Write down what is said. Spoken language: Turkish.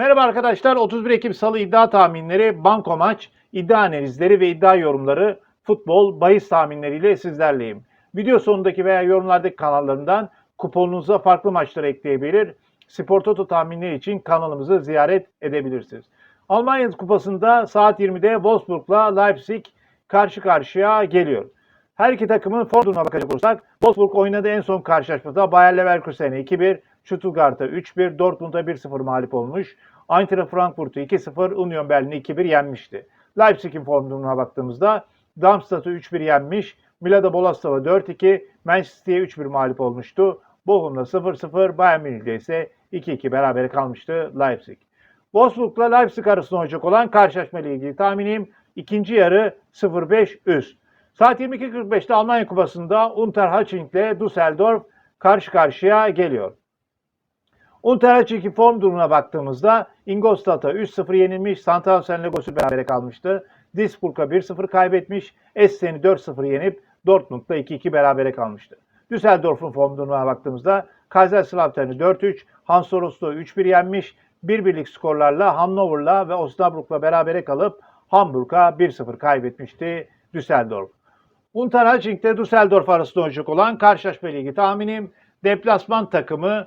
Merhaba arkadaşlar. 31 Ekim Salı iddia tahminleri, banko maç, iddia analizleri ve iddia yorumları, futbol, bahis tahminleriyle sizlerleyim. Video sonundaki veya yorumlardaki kanallarından kuponunuza farklı maçları ekleyebilir. Spor Toto tahminleri için kanalımızı ziyaret edebilirsiniz. Almanya Kupası'nda saat 20'de Wolfsburg'la Leipzig karşı karşıya geliyor. Her iki takımın form durumuna bakacak olursak Wolfsburg oynadığı en son karşılaşmada Bayer Leverkusen'e 2-1, Stuttgart'a 3-1, Dortmund'a 1-0 mağlup olmuş. Eintracht Frankfurt'u 2-0, Union Berlin'i 2-1 yenmişti. Leipzig'in form durumuna baktığımızda Darmstadt'ı 3-1 yenmiş, Milada Bolaslav'a 4-2, Manchester'e 3-1 mağlup olmuştu. Bochum'da 0-0, Bayern Münih'de ise 2-2 berabere kalmıştı Leipzig. Wolfsburg'la Leipzig arasında olacak olan karşılaşma ile ilgili tahminim ikinci yarı 0-5 üst. Saat 22.45'te Almanya Kupası'nda Unterhaching ile Düsseldorf karşı karşıya geliyor. Unterhaching'in form durumuna baktığımızda Ingolstadt'a 3-0 yenilmiş, Sandhausen Legos'u berabere kalmıştı. Duisburg'a 1-0 kaybetmiş, Essen'i 4-0 yenip Dortmund'da 2-2 berabere kalmıştı. Düsseldorf'un form durumuna baktığımızda Kaiserslautern'ı 4-3, Hansa Rostock'u 3-1 yenmiş, bir birlik skorlarla Hannover'la ve Osnabrück'la berabere kalıp Hamburg'a 1-0 kaybetmişti Düsseldorf. Unterhaching ile Düsseldorf arasında olacak olan karşılaşma ligi tahminim deplasman takımı